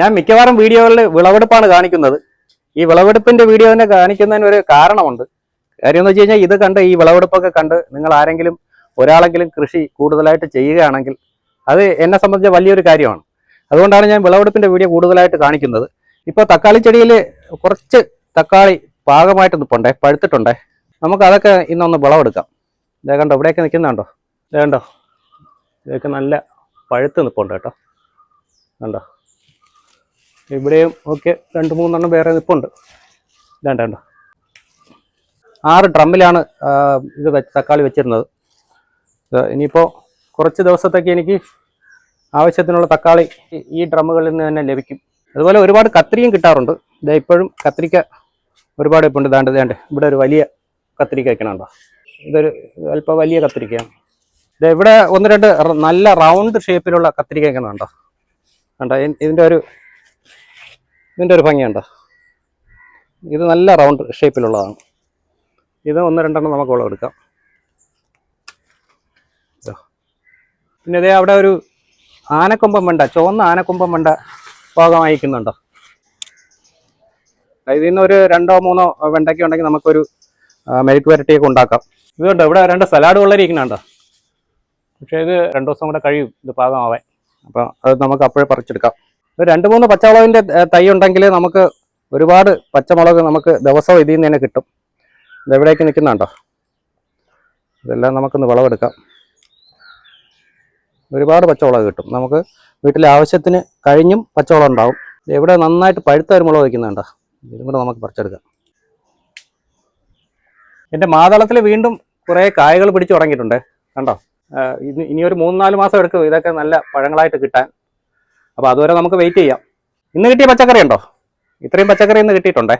ഞാൻ മിക്കവാറും വീഡിയോകളിൽ വിളവെടുപ്പാണ് കാണിക്കുന്നത്. ഈ വിളവെടുപ്പിന്റെ വീഡിയോ തന്നെ കാണിക്കുന്നതിന് ഒരു കാരണമുണ്ട്. കാര്യം എന്ന് വെച്ച് ഇത് കണ്ട് ഈ വിളവെടുപ്പൊക്കെ കണ്ട് നിങ്ങൾ ആരെങ്കിലും ഒരാളെങ്കിലും കൃഷി കൂടുതലായിട്ട് ചെയ്യുകയാണെങ്കിൽ അത് എന്നെ സംബന്ധിച്ച വലിയൊരു കാര്യമാണ്. അതുകൊണ്ടാണ് ഞാൻ വിളവെടുപ്പിന്റെ വീഡിയോ കൂടുതലായിട്ട് കാണിക്കുന്നത്. ഇപ്പോൾ തക്കാളി ചെടിയിൽ കുറച്ച് തക്കാളി പാകമായിട്ട് നിൽപ്പുണ്ടേ പഴുത്തിട്ടുണ്ടേ. നമുക്ക് അതൊക്കെ ഇന്നൊന്ന് വിളവെടുക്കാം. ഇതേ കണ്ടോ ഇവിടെയൊക്കെ നിൽക്കുന്നുണ്ടോ ഇതേ കണ്ടോ? ഇതൊക്കെ നല്ല പഴുത്ത് നിൽപ്പുണ്ട് കേട്ടോ. കണ്ടോ? ഇവിടെയും ഒക്കെ രണ്ട് മൂന്നെണ്ണം വേറെ നിൽപ്പുണ്ട് ഇതാണ്ട് കണ്ടോ. ആറ് ഡ്രമ്മിലാണ് ഇത് തക്കാളി വെച്ചിരുന്നത്. ഇനിയിപ്പോൾ കുറച്ച് ദിവസത്തേക്ക് എനിക്ക് ആവശ്യത്തിനുള്ള തക്കാളി ഈ- ഡ്രമ്മുകളിൽ നിന്ന് തന്നെ ലഭിക്കും. അതുപോലെ ഒരുപാട് കത്രിയും കിട്ടാറുണ്ട്. ഇതാ ഇപ്പോഴും കത്രിക്ക ഒരുപാട് ഇപ്പോൾ ഉണ്ട് ദാണ്ട് ദാണ്ട് ഇവിടെ ഒരു വലിയ കത്രിക്ക വയ്ക്കണുണ്ടോ ഇതൊരു അല്പം വലിയ കത്രിക്കയാണ് ഇത് ഇവിടെ ഒന്ന് രണ്ട് നല്ല റൗണ്ട് ഷേപ്പിലുള്ള കത്രിക വയ്ക്കണുണ്ടോ കണ്ടോ ഇതിന്റെ ഒരു ഇതിന്റെ ഒരു ഭംഗിയുണ്ട്? ഇത് നല്ല റൗണ്ട് ഷേപ്പിലുള്ളതാണ്. ഇത് ഒന്ന് രണ്ടെണ്ണം നമുക്ക് വിളവെടുക്കാം. പിന്നെ ഇതേ അവിടെ ഒരു ആനക്കൊമ്പം വെണ്ട ചുവന്ന ആനക്കൊമ്പം വെണ്ട ഭാഗം അയക്കുന്നുണ്ടോ ഇതിൽ നിന്ന് ഒരു രണ്ടോ മൂന്നോ വെണ്ടയ്ക്ക ഉണ്ടെങ്കിൽ നമുക്കൊരു മെഴുക്ക് വരട്ടിയൊക്കെ ഉണ്ടാക്കാം. ഇതുണ്ട് ഇവിടെ രണ്ട് സലാഡ് വെള്ളരിക്കുന്നുണ്ടോ പക്ഷേ ഇത് രണ്ടു ദിവസം കൂടെ കഴിയും ഇത് പാകമാവാൻ. അപ്പോൾ അത് നമുക്ക് അപ്പോഴേ പറിച്ചെടുക്കാം. ഒരു രണ്ട് മൂന്ന് പച്ചമുളകിന്റെ തൈ ഉണ്ടെങ്കിൽ നമുക്ക് ഒരുപാട് പച്ചമുളക് നമുക്ക് ദിവസവും ഇതിൽ നിന്ന് തന്നെ കിട്ടും. ഇതെവിടേക്ക് നിൽക്കുന്നുണ്ടോ ഇതെല്ലാം നമുക്കൊന്ന് വിളവെടുക്കാം. ഒരുപാട് പച്ചമുളക് കിട്ടും. നമുക്ക് വീട്ടിലെ ആവശ്യത്തിന് കഴിഞ്ഞും പച്ചമുളക് ഉണ്ടാവും. ഇവിടെ നന്നായിട്ട് പഴുത്ത ഒരു മുളക് വയ്ക്കുന്നുണ്ടോ ഇതും കൂടെ നമുക്ക് പറിച്ചെടുക്കാം. എന്റെ മാതളത്തിൽ വീണ്ടും കുറേ കായകൾ പിടിച്ചു തുടങ്ങിയിട്ടുണ്ട്. കണ്ടോ? ഇനി ഇനി ഒരു മൂന്ന് നാല് മാസം എടുക്കും. ഇതൊക്കെ നല്ല പഴങ്ങളായിട്ട് കിട്ടാൻ. അപ്പോൾ അതുവരെ നമുക്ക് വെയിറ്റ് ചെയ്യാം. ഇന്ന് കിട്ടിയ പച്ചക്കറി ഉണ്ടോ? ഇത്രയും പച്ചക്കറി ഇന്ന് കിട്ടിയിട്ടുണ്ടേ?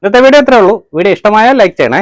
ഇന്നത്തെ വീഡിയോ ഇത്രേ ഉള്ളൂ. വീഡിയോ ഇഷ്ടമായാൽ ലൈക്ക് ചെയ്യണേ.